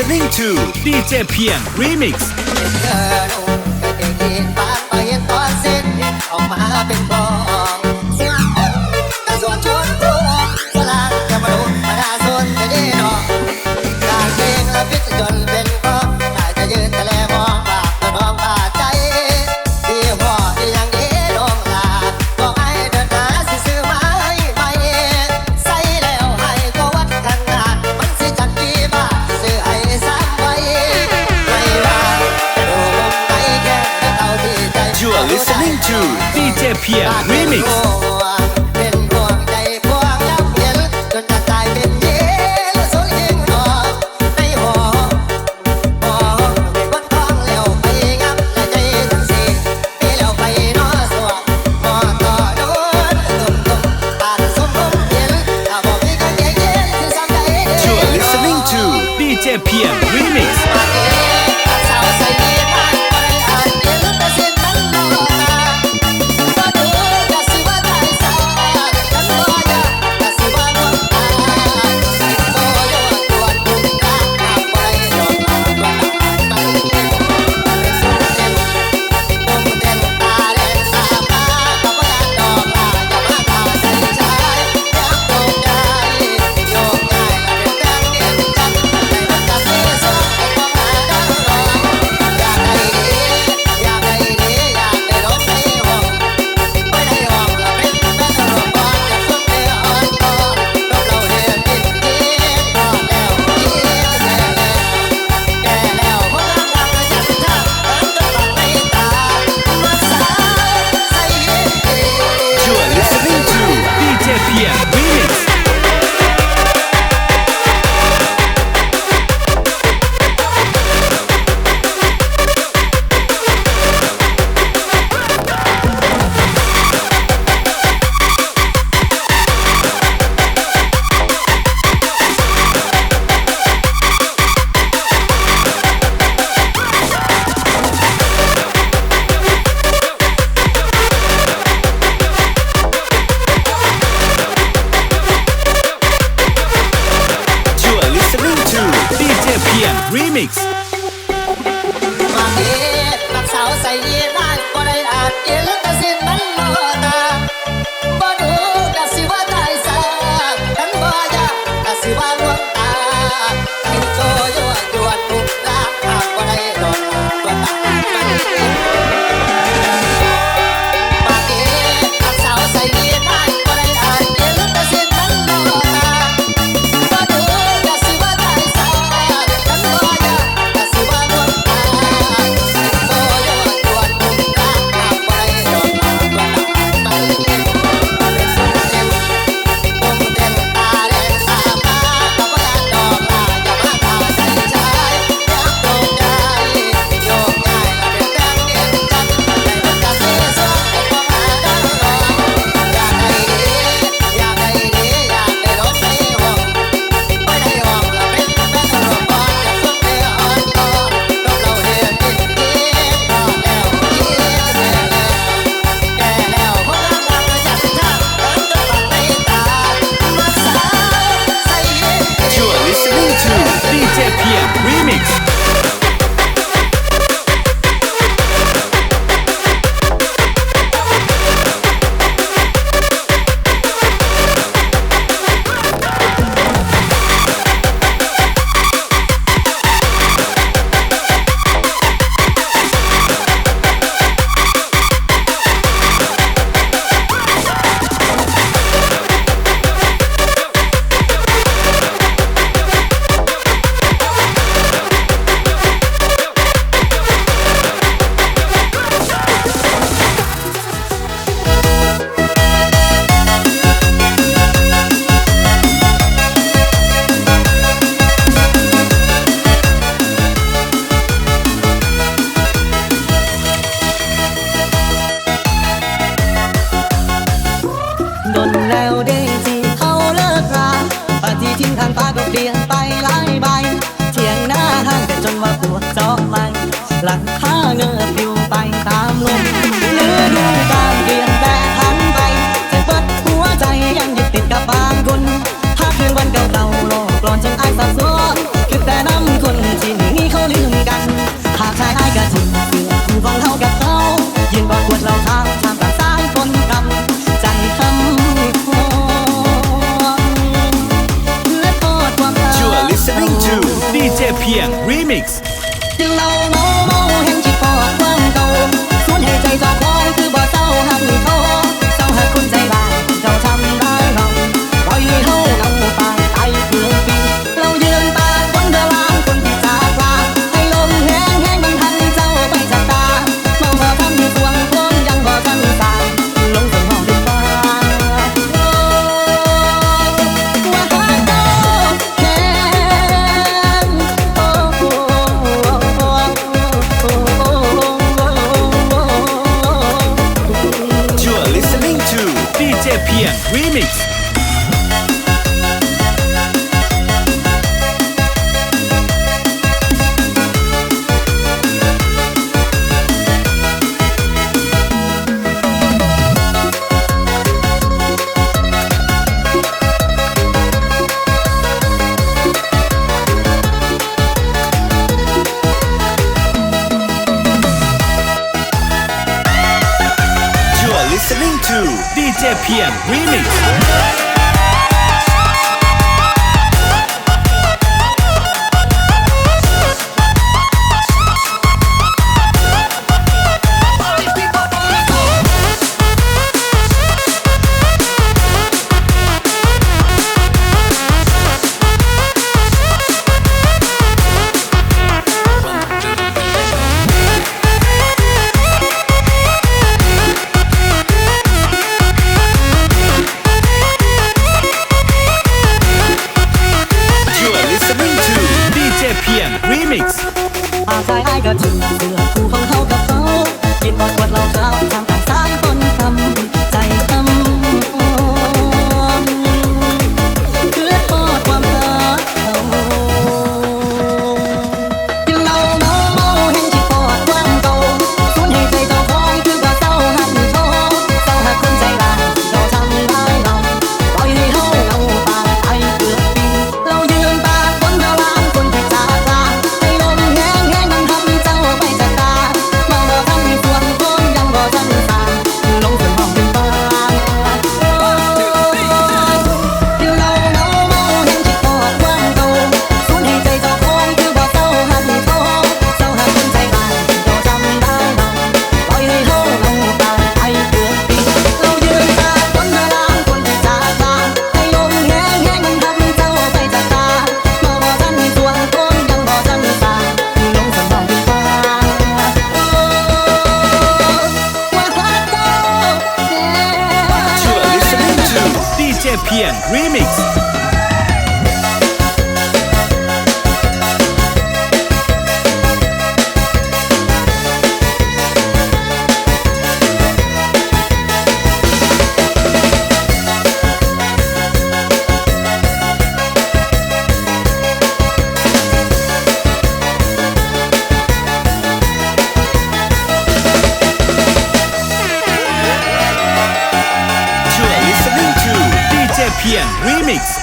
listening to DJ PM Remix เธอโอ้ไปเองปากไปตอนเส้นออกมาเป็นบอง Pierre Remix. ได้ยีนายก็ได้อาจกินแล้วก็สิ้น Remix. นแล้วเด้จีเขาเลิกราปฏิทิ้งทางฟ้าก็เปลี่ยนไปหลายใบ เทียงหน้าห้างแต่จนว่าปวดจอกมันหลังข้าเงือก พียง Remix DJ เพียง Remix DJ เพียง Remix พี ง Remix